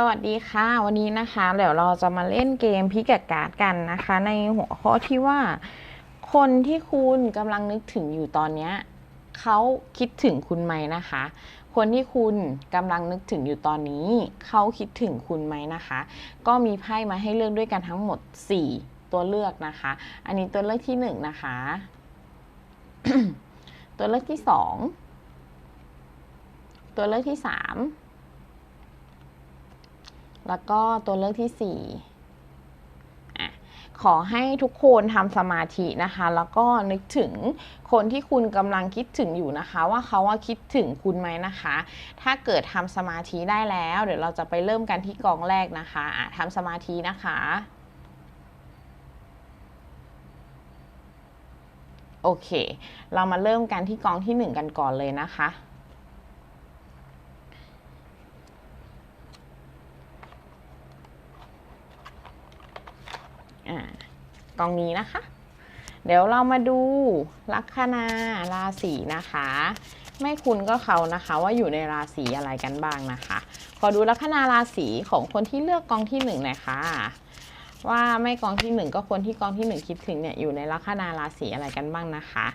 สวัสดีค่ะ วันนี้นะคะ เดี๋ยวเราจะมาเล่นเกมพิกัดการ์ดกันนะคะ ในหัวข้อที่ว่า คนที่คุณกำลังนึกถึงอยู่ตอนนี้เขาคิดถึงคุณไหมนะคะ คนที่คุณกำลังนึกถึงอยู่ตอนนี้เขาคิดถึงคุณไหมนะคะ ก็มีไพ่มาให้เลือกด้วยกันทั้งหมด 4 ตัวเลือกนะคะ อันนี้ตัวเลือกที่ 1 นะคะ ตัวเลือกที่ 2 ตัวเลือกที่ 3 แล้วก็ตัวเลือกที่ 4 อะขอให้ทุกคนทำสมาธินะคะ แล้วก็นึกถึงคนที่คุณกำลังคิดถึงอยู่นะคะ ว่าเขาว่าคิดถึงคุณไหมนะคะ ถ้าเกิดทำสมาธิได้แล้ว เดี๋ยวเราจะไปเริ่มกันที่กองแรกนะคะะทำสมาธินะคะ โอเค เรามาเริ่มกันที่กองที่หนึ่งกันก่อนเลยนะคะ อ่ากองนี้นะคะ เดี๋ยวเรามาดูลัคนาราศีนะคะ ไม่คุณก็เขานะคะว่าอยู่ในราศีอะไรกันบ้างนะคะ ขอดูลัคนาราศีของคนที่เลือกกองที่หนึ่งหน่อยค่ะว่าไม่กองที่หนึ่งก็คนที่กองที่หนึ่งคิดถึงเนี่ยอยู่ในลัคนาราศีอะไรกันบ้างนะคะ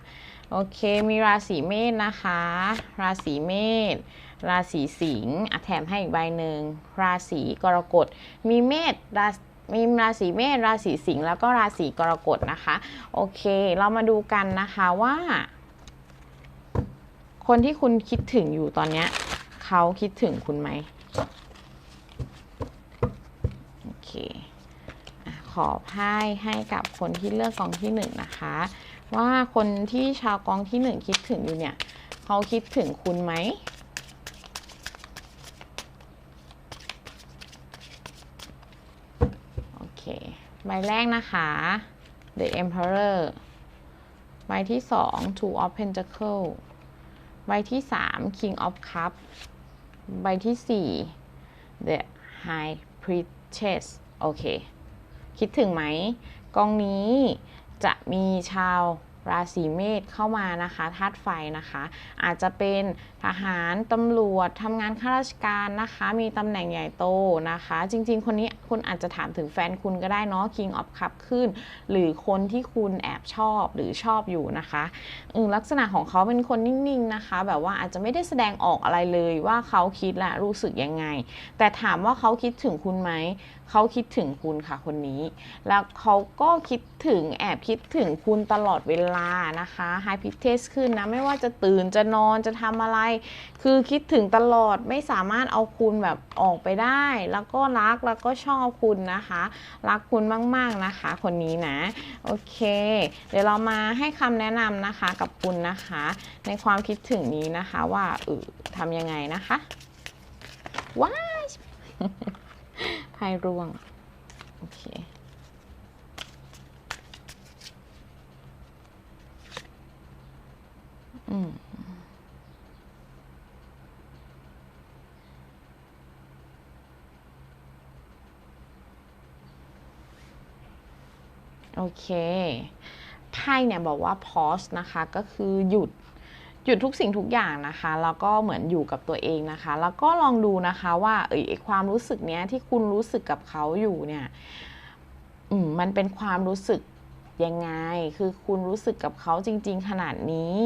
โอเคมีราศีเมษนะคะ ราศีเมษราศีสิงห์แถมให้อีกใบหนึ่งราศีกรกฎมีเมษรา มีราศีเมษราศีสิงห์แล้วก็ราศีกรกฎนะคะ โอเคเรามาดูกันนะคะว่า คนที่คุณคิดถึงอยู่ตอนเนี้ยเขาคิดถึงคุณไหมโอเคขอไพ่ให้กับคนที่เลือกกองที่หนึ่งนะคะ ว่าคนที่ชาวกองที่หนึ่งคิดถึงอยู่เนี่ยเขาคิดถึงคุณไหม โอเค ใบ แรกนะคะ The Emperor ใบที่สอง Two of Pentacle ใบที่สาม King of Cup ใบที่สี่ The High Priestess โอเค คิดถึงไหมกองนี้จะมีชาว ราศีเมษเข้ามานะคะธาตุไฟนะคะ อาจจะเป็นทหารตำรวจทำงานข้าราชการนะคะ มีตำแหน่งใหญ่โตนะคะ จริง ๆ คนนี้คุณอาจจะถามถึงแฟนคุณก็ได้เนาะ King of Cup ขึ้น หรือคนที่คุณแอบชอบหรือชอบอยู่นะคะลักษณะของเขาเป็นคนนิ่งๆนะคะ แบบว่าอาจจะไม่ได้แสดงออกอะไรเลยว่าเขาคิดและรู้สึกยังไง แต่ถามว่าเขาคิดถึงคุณไหม เขาคิดถึงคุณค่ะคนนี้ แล้วเขาก็คิดถึงแอบคิดถึงคุณตลอดเวลานะคะไฮพิเทสขึ้นนะ ไม่ว่าจะตื่นจะนอนจะทำอะไร คือคิดถึงตลอดไม่สามารถเอาคุณแบบออกไปได้ แล้วก็รักแล้วก็ชอบคุณนะคะ รักคุณมากๆนะคะ คนนี้นะ โอเค เดี๋ยวเรามาให้คำแนะนำนะคะกับคุณนะคะ ในความคิดถึงนี้นะคะว่าเออทำยังไงนะคะว้า ยไพ่ร่วง โอเค อืมโอเค ไพ่เนี่ยบอกว่า pause นะคะ ก็คือหยุด หยุดทุกสิ่งทุกอย่างนะคะ แล้วก็เหมือนอยู่กับตัวเองนะคะ แล้วก็ลองดูนะคะว่าเอยไอ้ความรู้สึกเนี้ยที่คุณรู้สึกกับเขาอยู่เนี่ยอืมมันเป็นความรู้สึกยังไง คือคุณรู้สึกกับเขาจริง ๆ ขนาดนี้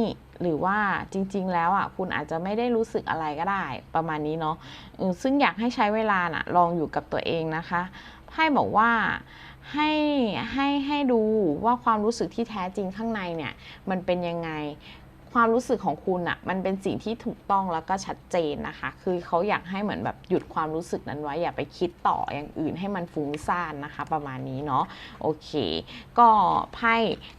หรือว่าจริง ๆ แล้วอะคุณอาจจะไม่ได้รู้สึกอะไรก็ได้ ประมาณนี้เนาะซึ่งอยากให้ใช้เวลาน่ะ ลองอยู่กับตัวเองนะคะไพ่บอกว่าให้ให้ให้ดูว่าความรู้สึกที่แท้จริงข้างในเนี่ย มันเป็นยังไง ความรู้สึกของคุณอะมันเป็นสิ่งที่ถูกต้องแล้วก็ชัดเจนนะคะ คือเขาอยากให้เหมือนแบบหยุดความรู้สึกนั้นไว้อย่าไปคิดต่ออย่างอื่นให้มันฟุ้งซ่านนะคะ ประมาณนี้เนาะโอเค ก็ไพ่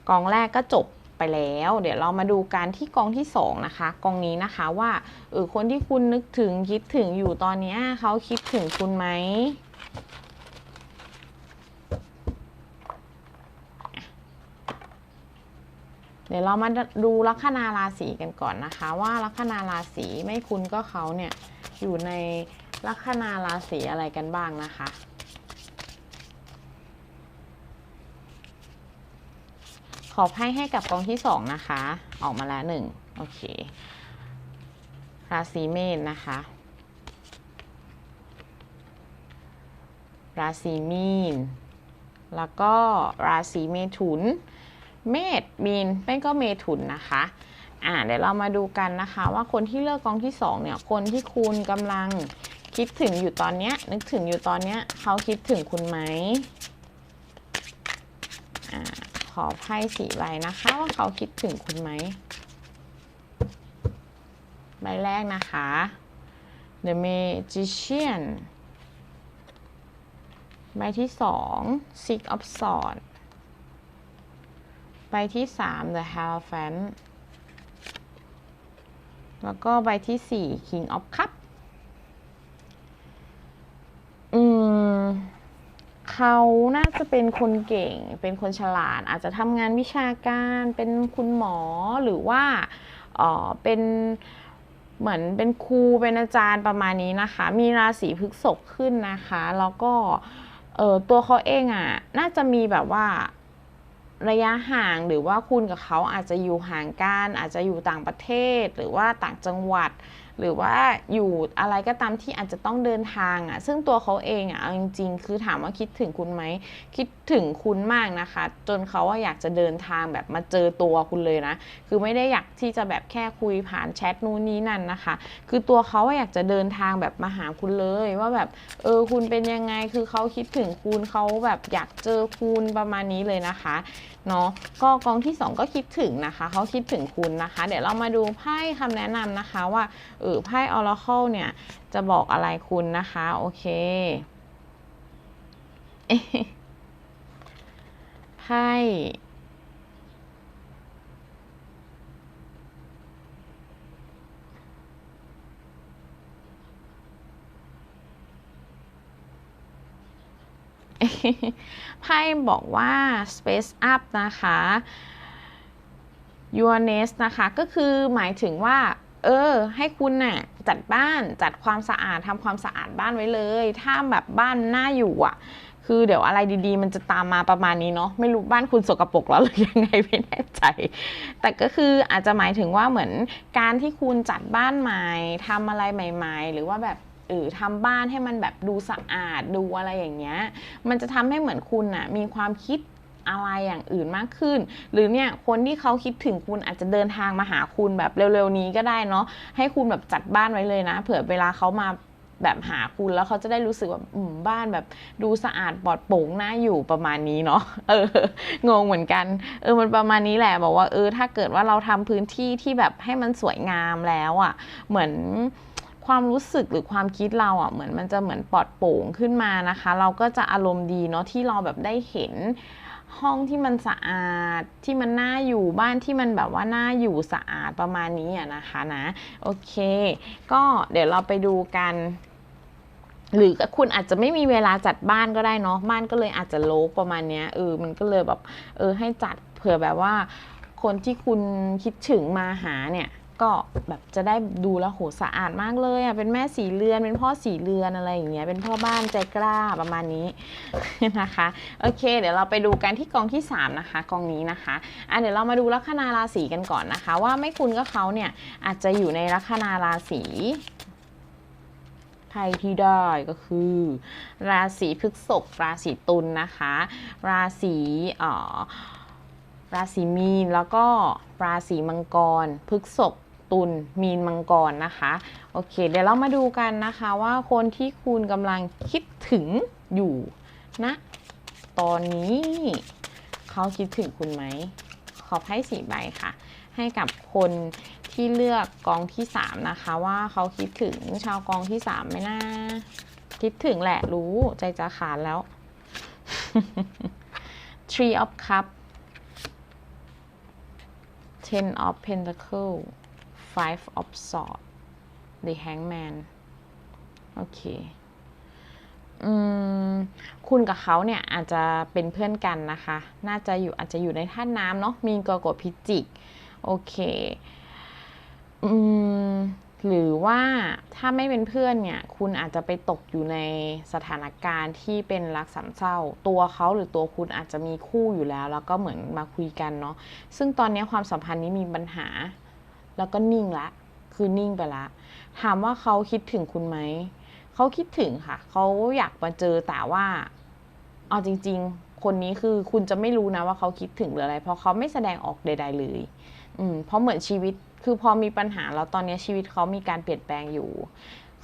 กองแรกก็จบไปแล้ว เดี๋ยวเรามาดูการที่กองที่สองนะคะกองนี้นะคะว่าเออคนที่คุณนึกถึงคิดถึงอยู่ตอนนี้เขาคิดถึงคุณไหม เดี๋ยวเรามาดูลัคนาราศีกันก่อนนะคะ ว่าลัคนาราศีไม่คุณก็เขาเนี่ยอยู่ในลัคนาราศีอะไรกันบ้างนะคะ ขอไพ่ให้กับกองที่สองนะคะ ออกมาแล้วหนึ่งโอเค ราศีเมษนะคะ ราศีมีน แล้วก็ราศีเมถุน เมษมีนเป็นก็เมถุนนะคะอ่าเดี๋ยวเรามาดูกันนะคะ ว่าคนที่เลือกกองที่สองเนี่ยคนที่คุณกำลังคิดถึงอยู่ตอนเนี้ยนึกถึงอยู่ตอนเนี้ยเขาคิดถึงคุณไหมอ่าขอไพ่สีใบนะคะว่าเขาคิดถึงคุณไหมใบแรกนะคะ The Magician ใบที่สอง Six of Swords ที่สาม The Hierophant แล้วก็ใบที่สี่ King of Cup อืมเขาน่าจะเป็นคนเก่ง เป็นคนฉลาด อาจจะทำงานวิชาการ เป็นคุณหมอ หรือว่าเออเป็นเหมือนเป็นครู เป็นอาจารย์ประมาณนี้นะคะ มีราศีพฤกษภขึ้นนะคะ แล้วก็เออตัวเขาเองอะ่ะ น่าจะมีแบบว่า ระยะห่างหรือว่าคุณกับเขาอาจจะอยู่ห่างกันอาจจะอยู่ต่างประเทศหรือว่าต่างจังหวัด หรือว่าอยู่อะไรก็ตามที่อาจจะต้องเดินทางอะ่ะซึ่งตัวเขาเองอะ่ะเอาจริงๆ คือถามว่าคิดถึงคุณไหมคิดถึงคุณมากนะคะ จนเขาว่าอยากจะเดินทางแบบมาเจอตัวคุณเลยนะ คือไม่ได้อยากที่จะแบบแค่คุยผ่านแชทนู่นนี่นั่นนะคะ คือตัวเขาอยากจะเดินทางแบบมาหาคุณเลยว่าแบบเออคุณเป็นยังไงคือเขาคิดถึงคุณเขาแบบอยากเจอคุณประมาณนี้เลยนะคะ เนาะก็กองที่ 2 ก็คิดถึงนะคะ เขาคิดถึงคุณนะคะ เดี๋ยวเรามาดูไพ่คำแนะนำนะคะว่าเออไพ่ออร์เคิลเนี่ยจะบอกอะไรคุณนะคะ โอเคไพ่ ไพ่บอกว่า space up นะคะ your nest นะคะ ก็คือหมายถึงว่า เออ ให้คุณน่ะจัดบ้านจัดความสะอาดทำความสะอาดบ้านไว้เลย ถ้าแบบบ้านน่าอยู่อะ คือเดี๋ยวอะไรดีๆ มันจะตามมาประมาณนี้เนาะไม่รู้บ้านคุณสกปรกแล้วหรือยังไงไม่แน่ใจ แต่ก็คืออาจจะหมายถึงว่าเหมือนการที่คุณจัดบ้านใหม่ทำอะไรใหม่ ๆ หรือว่าแบบ เออทำบ้านให้มันแบบดูสะอาดดูอะไรอย่างเงี้ย มันจะทำให้เหมือนคุณน่ะมีความคิดอะไรอย่างอื่นมากขึ้น หรือเนี่ยคนที่เขาคิดถึงคุณอาจจะเดินทางมาหาคุณแบบเร็วๆนี้ก็ได้เนาะให้คุณแบบจัดบ้านไว้เลยนะ เผื่อเวลาเขามาแบบหาคุณแล้วเขาจะได้รู้สึกว่าอืมบ้านแบบดูสะอาดปลอดโปร่งน่าอยู่ประมาณนี้เนาะเอองงเหมือนกัน เออมันประมาณนี้แหละบอกว่าเออถ้าเกิดว่าเราทำพื้นที่ที่แบบให้มันสวยงามแล้วอะ่ะ เหมือน ความรู้สึกหรือความคิดเราอะเหมือนมันจะเหมือนปลอดโปร่งขึ้นมานะคะ เราก็จะอารมณ์ดีเนาะที่เราแบบได้เห็นห้องที่มันสะอาดที่มันน่าอยู่บ้านที่มันแบบว่าน่าอยู่สะอาดประมาณนี้อะนะคะนะโอเค ก็เดี๋ยวเราไปดูกัน หรือคุณอาจจะไม่มีเวลาจัดบ้านก็ได้เนาะบ้านก็เลยอาจจะโลกประมาณเนี้ยเออมันก็เลยแบบเออให้จัดเผื่อแบบว่า คนที่คุณคิดถึงมาหาเนี่ย ก็แบบจะได้ดูแลวโหสะอาดมากเลยอะเป็นแม่สีเรือนเป็นพ่อสีเรือนอะไรอย่างเงี้ยเป็นพ่อบ้านใจกล้าประมาณนี้นะคะโอเค เดี๋ยวเราไปดูกันที่กองที่ 3 นะคะกองนี้นะคะอะเดี๋ยวเรามาดูลัคนาราศีกันก่อนนะคะ ว่าไม่คุณก็เขาเนี่ยอาจจะอยู่ในลัคนาราศีไพ่ที่ได้ก็คือ ราศีพฤษภราศีตุลนะคะ ราศีเอ่อราศีมีนแล้วก็ราศีมังกรพฤษภ ตุลมีนมังกรนะคะโอเค เดี๋ยวเรามาดูกันนะคะว่าคนที่คุณกำลังคิดถึงอยู่นะตอนนี้เขาคิดถึงคุณไหมขอไพ่สีใบค่ะ ให้กับคนที่เลือกกองที่ 3 นะคะ ว่าเขาคิดถึงชาวกองที่ 3 ไหมนะคิดถึงแหละรู้ใจจะขาดแล้ว Tree of Cup Ten of Pentacle Five of Swords The Hangman โอเคอืมคุณกับเขาเนี่ยอาจจะเป็นเพื่อนกันนะคะ น่าจะอยู่อาจจะอยู่ในท่าน้ำเนาะ มีกรกฎพิจิก โอเคอืมหรือว่าถ้าไม่เป็นเพื่อนเนี่ย คุณอาจจะไปตกอยู่ในสถานการณ์ที่เป็นรักสามเศร้า ตัวเขาหรือตัวคุณอาจจะมีคู่อยู่แล้ว แล้วก็เหมือนมาคุยกันเนาะ ซึ่งตอนนี้ความสัมพันธ์นี้มีปัญหา แล้วก็นิ่งละ คือนิ่งไปละ ถามว่าเขาคิดถึงคุณไหม เขาคิดถึงค่ะ เขาอยากมาเจอแต่ว่า เอาจริง ๆ คนนี้คือคุณจะไม่รู้นะว่าเขาคิดถึงหรืออะไร เพราะเขาไม่แสดงออกใด ๆ เลย อืม เพราะเหมือนชีวิต คือพอมีปัญหาแล้วตอนนี้ชีวิตเขามีการเปลี่ยนแปลงอยู่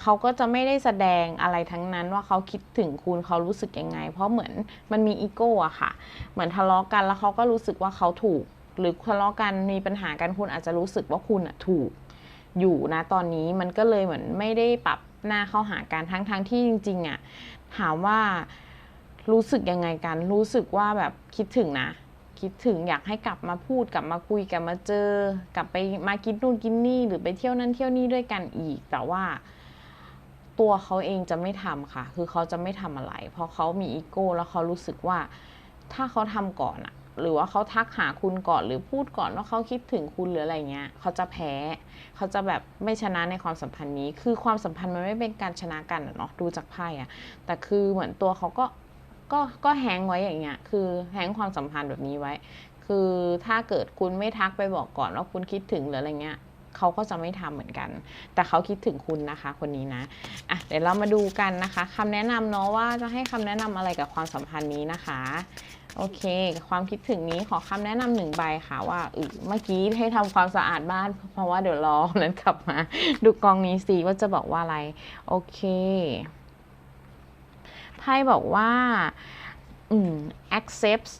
เขาก็จะไม่ได้แสดงอะไรทั้งนั้นว่าเขาคิดถึงคุณเขารู้สึกยังไง เพราะเหมือนมันมีอีโก้อะค่ะ เหมือนทะเลาะกันแล้วเขาก็รู้สึกว่าเขาถูก หรือทะเลาะกันมีปัญหากันคุณอาจจะรู้สึกว่าคุณอะถูกอยู่นะตอนนี้มันก็เลยเหมือนไม่ได้ปรับหน้าเข้าหากันทั้งทั้งที่จริงๆอะถามว่ารู้สึกยังไงกัน รู้สึกว่าแบบคิดถึงนะ คิดถึงอยากให้กลับมาพูดกลับมาคุยกลับมาเจอ กลับไปมากินนู่นกินนี่หรือไปเที่ยวนั่นเที่ยวนี่ด้วยกันอีก แต่ว่าตัวเขาเองจะไม่ทำค่ะ คือเขาจะไม่ทำอะไร เพราะเขามีอีโก้แล้วเขารู้สึกว่าถ้าเขาทำก่อนอะ หรือว่าเขาทักหาคุณก่อนหรือพูดก่อนว่าเขาคิดถึงคุณหรืออะไรเงี้ยเขาจะแพ้เขาจะแบบไม่ชนะในความสัมพันธ์นี้ คือความสัมพันธ์มันไม่เป็นการชนะกันเนาะดูจากไพ่อะแต่คือเหมือนตัวเขาก็ก็ก็แฮงไว้อย่างเงี้ยคือแฮงความสัมพันธ์แบบนี้ไว้ คือถ้าเกิดคุณไม่ทักไปบอกก่อนว่าคุณคิดถึงหรืออะไรเงี้ย เขาก็จะไม่ทำเหมือนกัน แต่เขาคิดถึงคุณนะคะ คนนี้นะอะเดี๋ยวเรามาดูกันนะคะคำแนะนำเนาะว่าจะให้คำแนะนำอะไรกับความสัมพันธ์นี้นะคะโอเค ความคิดถึงนี้ขอคำแนะนำหนึ่งใบค่ะว่าเมื่อกี้ให้ทำความสะอาดบ้าน เพราะว่าเดี๋ยวรอนั้นกลับมา ดูกองนี้สิว่าจะบอกว่าอะไร โอเคไพ่บอกว่าอืม accept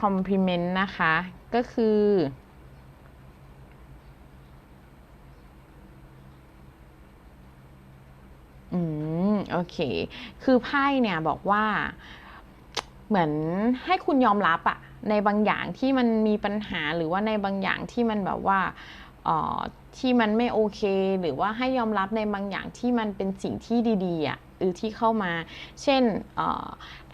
compliment นะคะ ก็คือ อืม โอเค คือไพ่เนี่ยบอกว่าเหมือนให้คุณยอมรับอะในบางอย่างที่มันมีปัญหาหรือว่าในบางอย่างที่มันแบบว่าเอ่อที่มันไม่โอเค หรือว่าให้ยอมรับในบางอย่างที่มันเป็นสิ่งที่ดีๆอะ หรือที่เข้ามา เช่น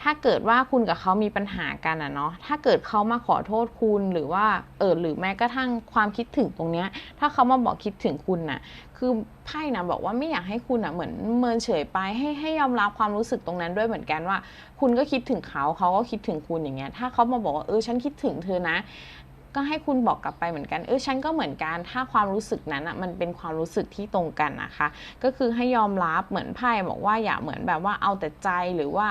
ถ้าเกิดว่าคุณกับเขามีปัญหากันอะเนาะถ้าเกิดเขามาขอโทษคุณหรือว่าเออหรือแม้กระทั่งความคิดถึงตรงเนี้ยถ้าเขามาบอกคิดถึงคุณน่ะคือไพ่นะบอกว่าไม่อยากให้คุณอะเหมือนเมินเฉยไปให้ให้ยอมรับความรู้สึกตรงนั้นด้วยเหมือนกันว่า คุณก็คิดถึงเขาเขาก็คิดถึงคุณอย่างเงี้ยถ้าเขามาบอกว่าเออฉันคิดถึงเธอนะ ก็ให้คุณบอกกลับไปเหมือนกันเออฉันก็เหมือนกันถ้าความรู้สึกนั้นอะมันเป็นความรู้สึกที่ตรงกันนะคะ ก็คือให้ยอมรับเหมือนไพ่บอกว่าอย่าเหมือนแบบว่าเอาแต่ใจหรือว่า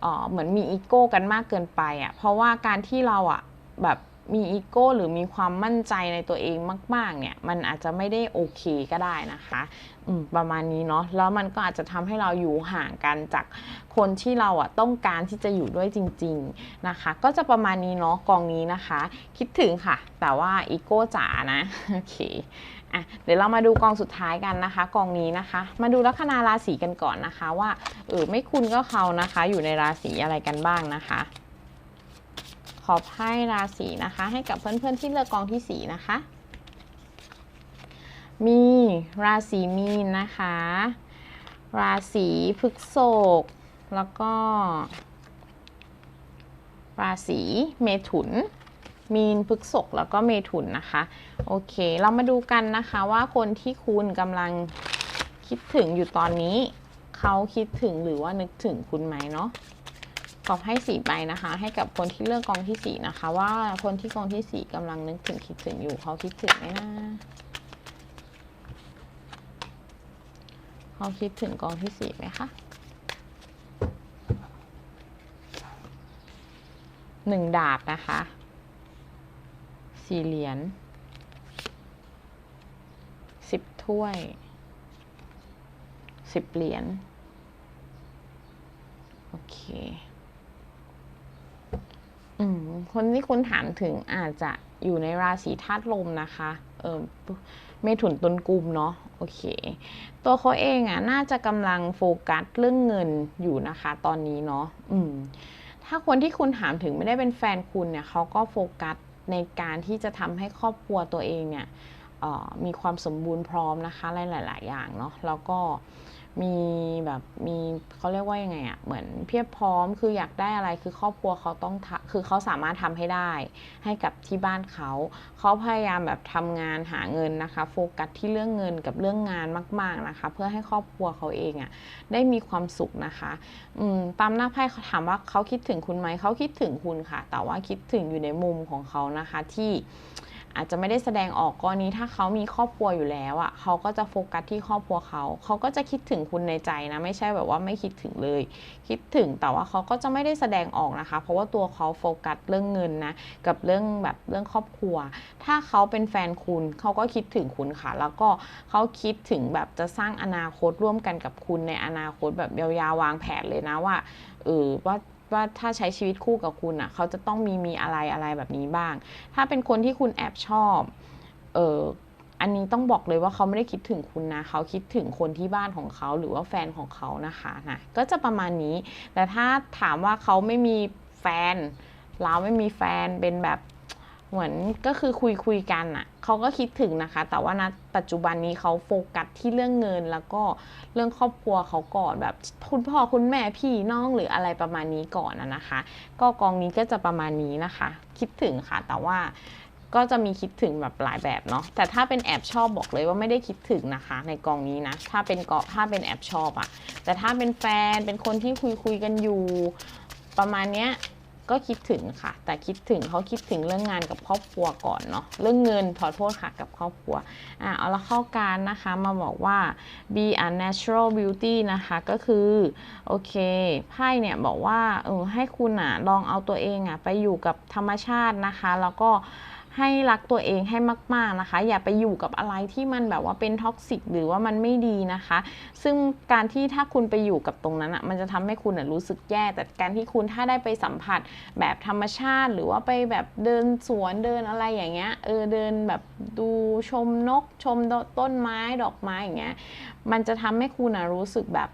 เออเหมือนมีอีโก้กันมากเกินไปอะเพราะว่าการที่เราอะแบบ มีอีโก้หรือมีความมั่นใจในตัวเองมาก ๆ เนี่ย มันอาจจะไม่ได้โอเคก็ได้นะคะประมาณนี้เนาะแล้วมันก็อาจจะทำให้เราอยู่ห่างกันจากคนที่เราอะต้องการที่จะอยู่ด้วยจริง ๆนะคะ ก็จะประมาณนี้เนาะกองนี้นะคะ คิดถึงค่ะ แต่ว่าอีโก้จ๋านะโอเคอะเดี๋ยวเรามาดูกองสุดท้ายกันนะคะ กองนี้นะคะ มาดูลัคนาราศีกันก่อนนะคะ ว่าเออไม่คุณก็เขานะคะ อยู่ในราศีอะไรกันบ้างนะคะ อไพ่ราศีนะคะ ให้กับเพื่อนๆที่เลือกกองที่สีนะคะ มีราศีมีนนะคะ ราศีพฤกษภแล้วก็ ราศีเมถุน มีนพฤกษภแล้วก็เมถุนนะคะ โอเค เรามาดูกันนะคะว่าคนที่คุณกำลังคิดถึงอยู่ตอนนี้ เขาคิดถึงหรือว่านึกถึงคุณไหมเนาะ ขอให้สี่ใบนะคะ ให้กับคนที่เลือกกองที่สี่นะคะ ว่าคนที่กองที่สี่กำลังนึกถึงคิดถึงอยู่เขาคิดถึงไหมนะเขาคิดถึงกองที่สี่ไหมคะหนึ่งดาบนะคะ สี่เหรียญสิบถ้วยสิบเหรียญโอเค คนที่คุณถามถึงอาจจะอยู่ในราศีธาตุลมนะคะ เออเมถุนตุลกุมเนาะโอเค ตัวเขาเองอะ่ะน่าจะกำลังโฟกัสเรื่องเงินอยู่นะคะ ตอนนี้เนาะอืมถ้าคนที่คุณถามถึงไม่ได้เป็นแฟนคุณเนี่ยเขาก็โฟกัสในการที่จะทำให้ครอบครัวตัวเองเนี่ยมีความสมบูรณ์พร้อมนะคะหลาย ๆ อย่างเนาะแล้วก็ มีแบบมีเขาเรียกว่ายังไงอะเหมือนเพียบพร้อมคืออยากได้อะไรคือครอบครัวเขาต้องคือเขาสามารถทำให้ได้ ให้กับที่บ้านเขาเขาพยายามแบบทำงานหาเงินนะคะโฟกัสที่เรื่องเงินกับเรื่องงานมาก ๆนะคะ เพื่อให้ครอบครัวเขาเองอะได้มีความสุขนะคะอืมตามหน้าไพ่เขาถามว่าเขาคิดถึงคุณไหมเขาคิดถึงคุณค่ะ แต่ว่าคิดถึงอยู่ในมุมของเขานะคะที่ อาจจะไม่ได้แสดงออกกรณีถ้าเขามีครอบครัวอยู่แล้วอะ่ะเขาก็จะโฟกัสที่ครอบครัวเขาเขาก็จะคิดถึงคุณในใจนะไม่ใช่แบบว่าไม่คิดถึงเลย คิดถึงแต่ว่าเขาก็จะไม่ได้แสดงออกนะคะ เพราะว่าตัวเขาโฟกัสเรื่องเงินนะกับเรื่องแบบเรื่องครอบครัว ถ้าเขาเป็นแฟนคุณเขาก็คิดถึงคุณค่ะ แล้วก็เขาคิดถึงแบบจะสร้างอนาคตร่วมกันกับคุณในอนาคตแบบยาวๆวางแผนเลยนะว่าเออว่า ว่าถ้าใช้ชีวิตคู่กับคุณอะ เขาจะต้องมีมีอะไรอะไรแบบนี้บ้าง ถ้าเป็นคนที่คุณแอบชอบ เอออันนี้ต้องบอกเลยว่าเขาไม่ได้คิดถึงคุณนะ เขาคิดถึงคนที่บ้านของเขาหรือว่าแฟนของเขานะคะนะก็จะประมาณนี้ แต่ถ้าถามว่าเขาไม่มีแฟนเราไม่มีแฟนเป็นแบบ เหมือนก็คือคุยคุยกันอะ่ะเขาก็คิดถึงนะคะ แต่ว่าณปัจจุบันนี้เขาโฟกัสที่เรื่องเงินแล้วก็เรื่องครอบครัวเขาก่อนแบบคุณพ่อคุณแม่พี่น้องหรืออะไรประมาณนี้ก่อนนะนะคะ ก็กองนี้ก็จะประมาณนี้นะคะ คิดถึงค่ะ แต่ว่าก็จะมีคิดถึงแบบหลายแบบเนาะแต่ถ้าเป็นแอบชอบบอกเลยว่าไม่ได้คิดถึงนะคะ ในกองนี้นะ ถ้าเป็นเกาะถ้าเป็นแอบชอบอะแต่ถ้าเป็นแฟนเป็นคนที่คุยคุยกันอยู่ ประมาณเนี้ย ก็คิดถึงค่ะ แต่คิดถึงเขาคิดถึงเรื่องงานกับครอบครัวก่อนเนาะเรื่องเงินขอโทษค่ะกับครอบครัวอะเอาละเข้าการนะคะมาบอกว่า be a natural beauty นะคะก็คือโอเคไพ่เนี่ยบอกว่าเออให้คุณอะลองเอาตัวเองอะไปอยู่กับธรรมชาตินะคะ แล้วก็ ให้รักตัวเองให้มาก ๆนะคะ อย่าไปอยู่กับอะไรที่มันแบบว่าเป็นท็อกซิกหรือว่ามันไม่ดีนะคะ ซึ่งการที่ถ้าคุณไปอยู่กับตรงนั้นอะมันจะทำให้คุณรู้สึกแย่ แต่การที่คุณถ้าได้ไปสัมผัสแบบธรรมชาติ หรือว่าไปแบบเดินสวนเดินอะไรอย่างเงี้ยเออเดินแบบดูชมนกชมต้นไม้ดอกไม้อย่างเงี้ยมันจะทำให้คุณรู้สึกแบบ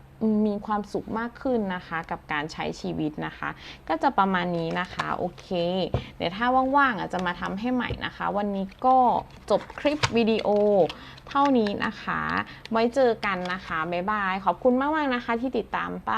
มีความสุขมากขึ้นนะคะ กับการใช้ชีวิตนะคะ ก็จะประมาณนี้นะคะโอเค เดี๋ยวถ้าว่างๆอาจจะมาทำให้ใหม่นะคะ วันนี้ก็จบคลิปวิดีโอเท่านี้นะคะ ไว้เจอกันนะคะ บ๊ายบาย ขอบคุณมากๆนะคะที่ติดตามไป